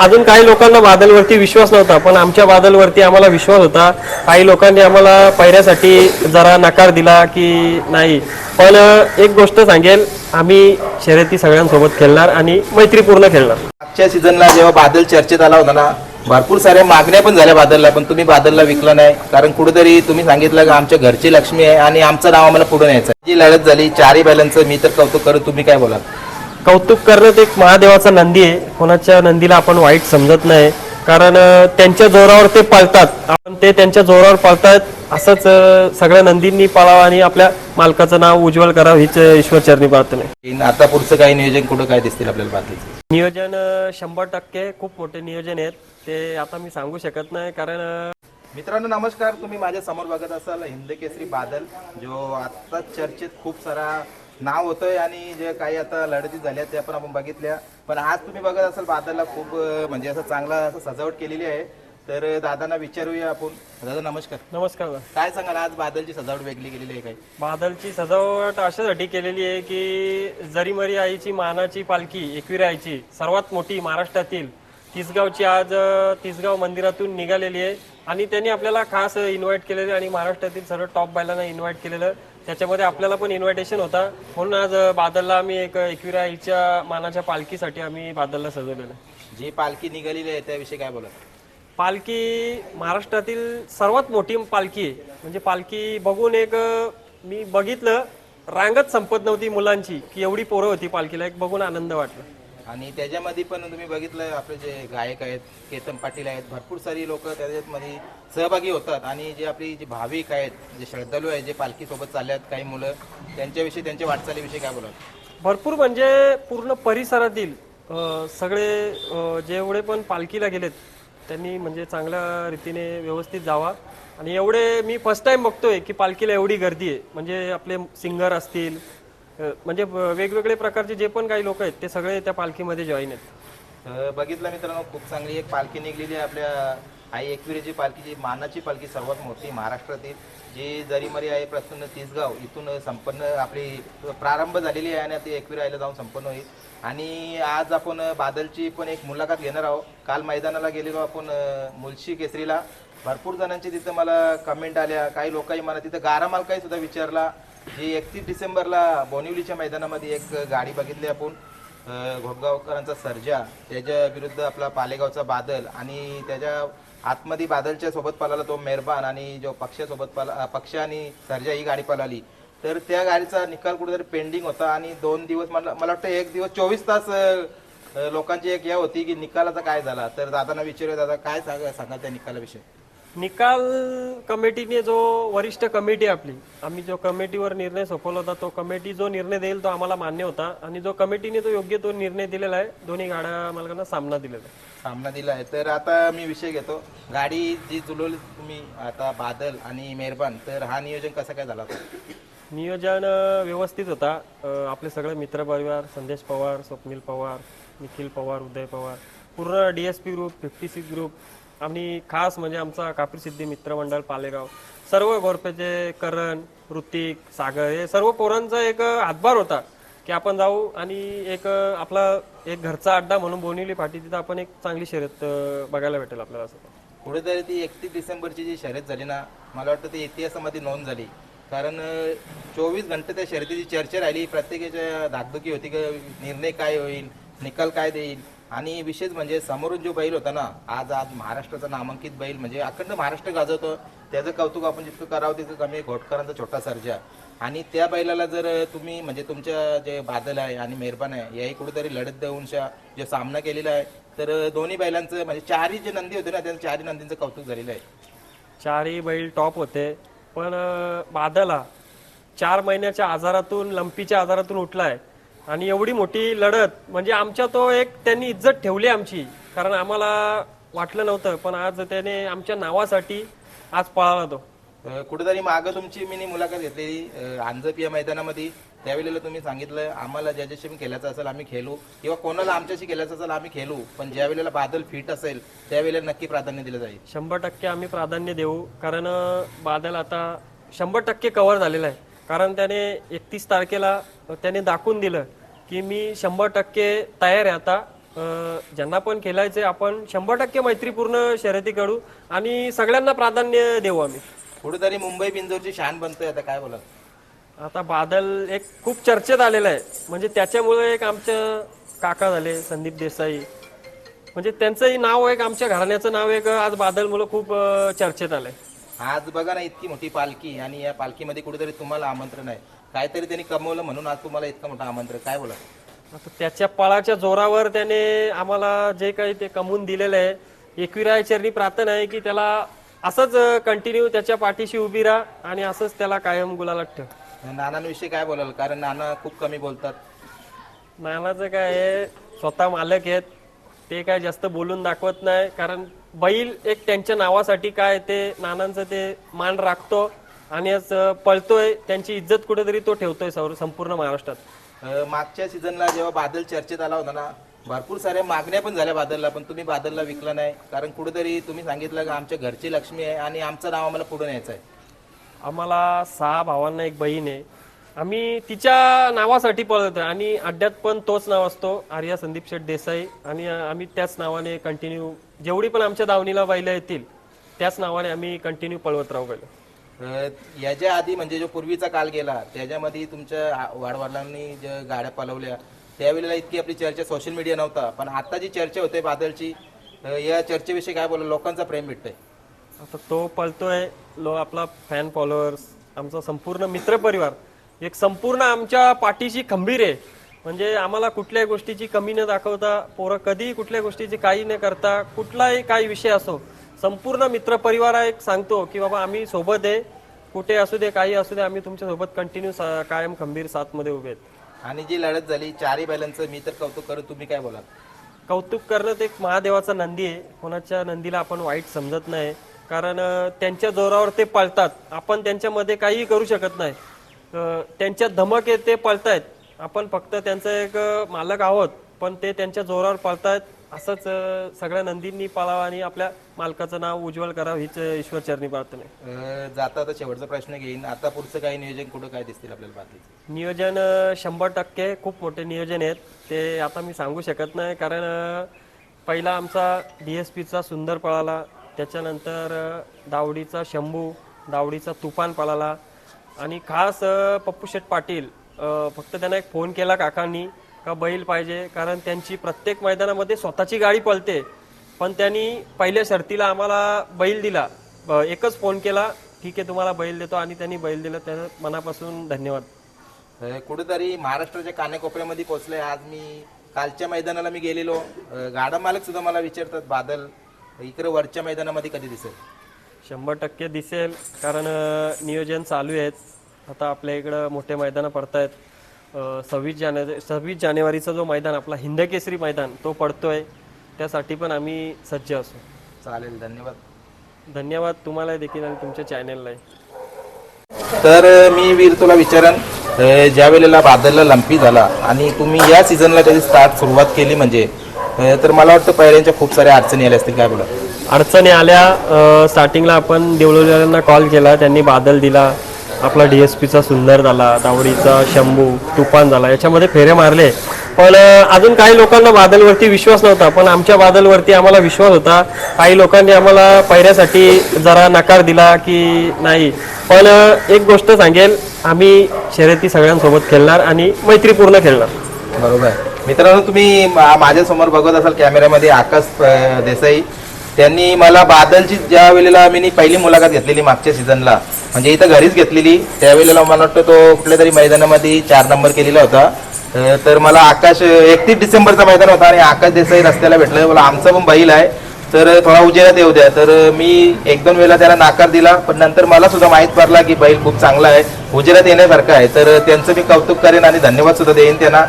अजून काही लोकांना बादलवरती विश्वास नव्हता पण आमच्या बादलवरती आम्हाला विश्वास होता. काही लोकांनी आम्हाला पहिऱ्यासाठी जरा नकार दिला की नाही. पण एक गोष्ट सांगेल आम्ही शर्यती सगळ्यांसोबत खेळणार आणि मैत्रीपूर्ण खेळणार. मागच्या सीझनला जेव्हा बादल चर्चेत आला होता ना भरपूर साऱ्या मागण्या पण झाल्या बादलला पण तुम्ही बादलला विकला नाही. कारण कुठेतरी तुम्ही सांगितलं की आमच्या घरची लक्ष्मी आहे आणि आमचं नाव आम्हाला पुढे न्यायचं जी लढत झाली चारही बैलांचं मी तर कौतुक करू तुम्ही काय बोलाल? कौतुक करण्यात एक महादेवाचा नंदी आहे. कोणाच्या नंदीला आपण वाईट समजत नाही. कारण त्यांच्या जोरावर ते पाळतात. आपण ते त्यांच्या जोरावर पाळतात असंच सगळ्या नंदींनी पाळावं आणि आपल्या मालकाचं नाव उज्ज्वल करावं हीच अ, ईश्वरचरणी प्रार्थना आहे. आता पुढचं काही नियोजन कुठं काय दिसतील आपल्याला बादलचं नियोजन शंभर टक्के खूप मोठे नियोजन आहेत. ते आता मी सांगू शकत नाही कारण मित्रांनो नमस्कार. तुम्ही माझ्यासमोर बघत असाल हिंद केसरी बादल जो आता चर्चेत खूप सारा नाव होतोय आणि जे काही आता लढती झाल्या त्या पण आपण बघितल्या. पण आज तुम्ही बघत असाल बादलला खूप म्हणजे असं चांगला असं सजावट केलेली आहे. तर दादांना विचारूया आपण. दादा नमस्कार. नमस्कार काय सांगाल आज बादलची सजावट वेगळी केलेली आहे काही? बादलची सजावट अशासाठी केलेली आहे की जरीमरी आईची मानाची पालखी एकविरी आईची सर्वात मोठी महाराष्ट्रातील तिसगावची आज तिसगाव मंदिरातून निघालेली आहे. आणि त्यांनी आपल्याला खास इन्व्हाइट केलेले आणि महाराष्ट्रातील सर्व टॉप बायलांना इन्व्हाइट केलेलं. त्याच्यामध्ये आपल्याला पण इन्व्हिटेशन होता. म्हणून आज बादलला आम्ही एक एकविरा आईच्या मानाच्या पालखीसाठी आम्ही बादलला सजवलेलं. जी पालखी निघालेली आहे त्याविषयी काय बोला पालखी महाराष्ट्रातील सर्वात मोठी पालखी आहे. म्हणजे पालखी बघून एक मी बघितलं रांगच संपत नव्हती मुलांची की एवढी पोरं होती पालखीला. एक बघून आनंद वाटला. आणि त्याच्यामध्ये पण तुम्ही बघितलं आपले जे गायक आहेत केतन पाटील आहेत भरपूर सारी लोक त्याच्यामध्ये सहभागी होतात. आणि जे आपली जे भाविक आहेत जे श्रद्धालू आहेत जे पालखीसोबत चालले आहेत काही मुलं त्यांच्याविषयी त्यांच्या वाटचालीविषयी काय बोलत भरपूर म्हणजे पूर्ण परिसरातील सगळे जेवढे पण पालखीला गेलेत त्यांनी म्हणजे चांगल्या रीतीने व्यवस्थित जावा. आणि एवढे मी फर्स्ट टाइम बघतोय की पालखीला एवढी गर्दी आहे. म्हणजे आपले सिंगर असतील म्हणजे वेगवेगळे प्रकारचे जे पण काही लोक आहेत ते सगळे त्या पालखीमध्ये जॉईन आहेत. बघितलं मित्रांनो खूप चांगली एक पालखी निघलेली आहे आपल्या आई एकविरेची पालखी जी मानाची पालखी सर्वात मोठी महाराष्ट्रातील जी जरीमरी आहे प्रसन्न तिसगाव इथून संपन्न आपली प्रारंभ झालेली आहे आणि ती एकविरा आईला जाऊन संपन्न होईल. आणि आज आपण बादलची पण एक मुलाखत घेणार आहोत. काल मैदानाला गेलेलो आपण मुलशी केसरीला. भरपूर जणांची तिथं मला कमेंट आल्या. काही लोकांनी मला तिथं गारा मालकाही सुद्धा विचारला. जी एकतीस डिसेंबरला बोनिवलीच्या मैदानामध्ये एक गाडी बघितली आपण. अ, घोटगावकरांचा सर्जा त्याच्या विरुद्ध आपला पालेगावचा बादल आणि त्याच्या आतमध्ये बादलच्या सोबत पळाला तो मेहरबान आणि जो पक्षासोबत पळा पक्ष आणि सर्जा ही गाडी पळाली. तर त्या गाडीचा निकाल कुठेतरी पेंडिंग होता आणि दोन दिवस मला मला वाटतं एक दिवस चोवीस तास लोकांची एक या होती की निकालाचा काय झाला. तर दादांना विचारूया दादा काय सांगा सांगा त्या निकालाविषयी? निकाल कमिटीने जो वरिष्ठ कमिटी आपली आम्ही जो कमिटीवर निर्णय सोपवला होता तो कमिटी जो निर्णय देईल तो आम्हाला मान्य होता आणि जो कमिटीने तो योग्य तो निर्णय दिलेला आहे दोन्ही गाड्या मालकांना सामना दिलेला आहे. सामना दिला आहे. तर आता मी विषय घेतो. गाडी जी जुलवली तुम्ही आता बादल आणि मेहरबान तर हा नियोजन कसा काय झाला होता? नियोजन अ, व्यवस्थित होता. अ, आपले सगळे मित्रपरिवार संदेश पवार स्वप्नील पवार निखिल पवार उदय पवार पूर्ण D S P group fifty six group आणि खास म्हणजे आमचा कापरी सिद्धी मित्रमंडळ पालेगाव सर्व गोरपेचे करण ऋतिक सागर हे सर्व पोरांचा एक हातभार होता की आपण जाऊ आणि एक आपला एक घरचा अड्डा म्हणून बोनिवली फाटी तिथं आपण एक चांगली शर्यत बघायला भेटेल आपल्याला असं. कुठेतरी ती एकतीस डिसेंबरची जी शर्यत झाली ना मला वाटतं ती इतिहासामध्ये नोंद झाली. कारण चोवीस घंटे त्या शर्यतीची चर्चा राहिली. प्रत्येकाच्या धाकधुकी होती की निर्णय काय होईल निकाल काय देईल. आणि विशेष म्हणजे समोरून जो बैल होता ना आज आज महाराष्ट्राचा नामांकित बैल म्हणजे अखंड महाराष्ट्र गाजवतो. त्याचं कौतुक आपण जितकं करावं तितकं कमी घोटकरांचा छोटा सर्जा. आणि त्या बैलाला जर तुम्ही म्हणजे तुमच्या जे बादल आहे आणि मेहरबान आहे याही कुठेतरी लढत देऊनशा जे जो सामना केलेला आहे तर दोन्ही बैलांचं म्हणजे चारही जे नंदी होते ना त्या चारही नंदींचं कौतुक झालेलं आहे. चारही बैल टॉप होते. पण बादला चार महिन्याच्या आजारातून लंपीच्या आजारातून उठलाय. आणि एवढी मोठी लढत म्हणजे आमच्या तो एक त्यांनी इज्जत ठेवली आमची. कारण आम्हाला वाटलं नव्हतं पण आज त्याने आमच्या नावासाठी आज पळाला तो. अ, कुठेतरी मागं तुमची मी मुलाखत घेतलेली अ, अंजप या मैदानामध्ये. त्यावेळेला तुम्ही सांगितलं आम्हाला ज्याच्याशी मी खेळायचं असेल आम्ही खेळू. किंवा कोणाला आमच्याशी खेळायचं असेल आम्ही खेळू. पण ज्या वेळेला बादल फिट असेल त्यावेळेला नक्की प्राधान्य दिलं जाईल. शंभर टक्के आम्ही प्राधान्य देऊ. कारण अं, बादल आता शंभर टक्के कव्हर झालेला आहे. कारण त्याने एकतीस तारखेला त्याने दाखवून दिलं की मी शंभर टक्के तयार आहे. आता ज्यांना पण खेळायचे आपण शंभर टक्के मैत्रीपूर्ण शर्यती करू आणि सगळ्यांना प्राधान्य देऊ आम्ही. कुठेतरी मुंबई बिंजोरची शान बनतोय आता काय बोला आता बादल एक खूप चर्चेत आलेलं आहे. म्हणजे त्याच्यामुळे एक आमचं काका झाले संदीप देसाई. म्हणजे त्यांचंही नाव एक आमच्या घराण्याचं नाव एक आज बादल मुलं खूप चर्चेत आलंय. आज बघा ना इतकी मोठी पालखी आणि या पालखीमध्ये कुठेतरी तुम्हाला आमंत्रण आहे. काहीतरी त्यांनी कमवलं म्हणून आज तुम्हाला इतकं मोठं आमंत्रण. काय बोला आता त्याच्या पळाच्या जोरावर त्याने आम्हाला जे काही ते कमवून दिलेलं आहे एकविराय चरणी प्रार्थना आहे की त्याला असंच कंटिन्यू त्याच्या पाठीशी उभी राहा आणि असंच त्याला कायम गुलालात ठेव. नानांविषयी काय बोलाल? कारण नाना खूप कमी बोलतात. नानाचं काय आहे स्वतः मालक आहेत. ते काय जास्त बोलून दाखवत नाही कारण बैल एक त्यांच्या नावासाठी काय ते नानांचं ते मान राखतो आणि आज पळतोय. त्यांची इज्जत कुठेतरी तो ठेवतोय सर्व- संपूर्ण महाराष्ट्रात. अं, मागच्या सीझनला जेव्हा बादल चर्चेत आला होता ना भरपूर साऱ्या मागण्या पण झाल्या बादलला पण तुम्ही बादलला विकला नाही. कारण कुठेतरी तुम्ही सांगितलं की आमच्या घरची लक्ष्मी आहे आणि आमचं नाव आम्हाला पुढे न्यायचं आहे. आम्हाला सहा भावांना एक बहीण आहे. आम्ही तिच्या नावासाठी पळतोय आणि अड्ड्यात पण तोच नाव असतो आर्या संदीप शेठ देसाई. आणि आम्ही त्याच नावाने कंटिन्यू जेवढी पण आमच्या दावणीला बैलं येतील त्याच नावाने आम्ही कंटिन्यू पळवत राहू गेलो अं, याच्या आधी म्हणजे जो पूर्वीचा काल गेला त्याच्यामध्ये तुमच्या आ- वाडवडिलांनी ज्या गाड्या पलवल्या त्यावेळेला इतकी आपली चर्चा सोशल मीडिया नव्हता. पण आता जी चर्चा होते बादलची अं, या चर्चेविषयी काय बोला लोकांचा प्रेम भेटतंय. आता तो पळतोय लो आपला फॅन फॉलोअर्स आमचा संपूर्ण मित्रपरिवार. एक संपूर्ण आमच्या पाठीशी खंबीर आहे. म्हणजे आम्हाला कुठल्याही गोष्टीची कमी न दाखवता पोरं कधीही कुठल्या गोष्टीची काही न करता कुठलाही काही विषय असो संपूर्ण मित्रपरिवार एक सांगतो की बाबा आम्ही सोबत आहे. कुठे असू दे काही असू दे आम्ही तुमच्यासोबत कंटिन्यू कायम खंबीर साथमध्ये उभे आहेत. आणि जी लढत झाली चारही बैलांचं मी तर कौतुक करू तुम्ही काय बोलाल? कौतुक करणं ते एक महादेवाचा नंदी आहे. कोणाच्या नंदीला आपण वाईट समजत नाही. कारण त्यांच्या जोरावर ते पळतात. आपण त्यांच्यामध्ये काहीही करू शकत नाही. त्यांच्या धमक ते पळतायत. आपण फक्त त्यांचं एक मालक आहोत पण ते त्यांच्या जोरावर पळतायत. असंच सगळ्या नंदींनी पळावं आणि आपल्या मालकाचं नाव उज्ज्वल करावं हीच अं, ईश्वरचरणी प्रार्थना आहे. जाता आता शेवटचा प्रश्न घेईन. आता पुढचं काही नियोजन कुठं काय दिसतील आपल्याला बाकी नियोजन शंभर टक्के खूप मोठे नियोजन आहेत. ते आता मी सांगू शकत नाही कारण पहिला आमचा डी एस पीचा सुंदर पळाला. त्याच्यानंतर दावडीचा शंभू दावडीचा तुफान पळाला. आणि खास पप्पू शेठ पाटील फक्त त्यांना एक फोन केला काकांनी का बैल पाहिजे कारण त्यांची प्रत्येक मैदानामध्ये स्वतःची गाडी पळते. पण त्यांनी पहिल्या शर्तीला आम्हाला बैल दिला. एकच फोन केला ठीक आहे तुम्हाला बैल देतो. आणि त्यांनी बैल दिलं. त्या मनापासून धन्यवाद. कुठेतरी महाराष्ट्राच्या कानेकोपऱ्यामध्ये पोहोचले आज मी कालच्या मैदानाला मी गेलेलो. गाडा मालक सुद्धा मला विचारतात बादल इकडे वरच्या मैदानामध्ये कधी दिसेल? शंभर टक्के दिसेल कारण नियोजन चालू आहेत. आता आपल्या इकडं मोठे मैदानं पडतायत. सव्वीस जानेवारी सव्वीस जानेवारीचा जो मैदान आपला हिंदकेसरी मैदान तो पडतोय. त्यासाठी पण आम्ही सज्ज असू. चालेल धन्यवाद. धन्यवाद तुम्हाला देखील आणि तुमच्या चॅनेललाही. तर मी वीर तुला विचारन ज्या वेळेला बादलला लंपी झाला आणि तुम्ही या सीझनला कधी स्टार्ट सुरुवात केली म्हणजे तर मला वाटतं पहिल्यांच्या खूप साऱ्या अडचणी आल्या असतील काय बोला अडचणी आल्या स्टार्टिंगला आपण देवळवाल्यांना कॉल केला. त्यांनी बादल दिला. आपला डी एस पीचा सुंदर झाला दावडीचा शंभू तुफान झाला. याच्यामध्ये फेरे मारले. पण अजून काही लोकांना बादलवरती विश्वास नव्हता. पण आमच्या बादलवरती आम्हाला विश्वास होता. काही लोकांनी आम्हाला पहिऱ्यासाठी जरा नकार दिला की नाही. पण एक गोष्ट सांगेल. आम्ही शर्यती सगळ्यांसोबत खेळणार आणि मैत्रीपूर्ण खेळणार. बरोबर. मित्रांनो तुम्ही माझ्यासमोर बघत असाल कॅमेऱ्यामध्ये आकाश देसाई. त्यांनी मला बादलची ज्या वेळेला मी पहिली मुलाखत घेतलेली मागच्या सीझनला म्हणजे इथं घरीच घेतलेली त्यावेळेला मला वाटतं तो कुठल्या तरी मैदानामध्ये चार नंबर केलेला होता. तर मला आकाश एकतीस डिसेंबरचा मैदान होता आणि आकाश देसाई रस्त्याला भेटलं. मला आमचा पण बैल आहे. तर थोडा उजेरात येऊ द्या. तर मी एक दोन वेळेला त्याला नाकार दिला पण नंतर मला सुद्धा माहीत पडला की बैल खूप चांगला आहे. उजेरात येण्यासारखा आहे. तर त्यांचं मी कौतुक करेन आणि धन्यवाद सुद्धा देईन त्यांना.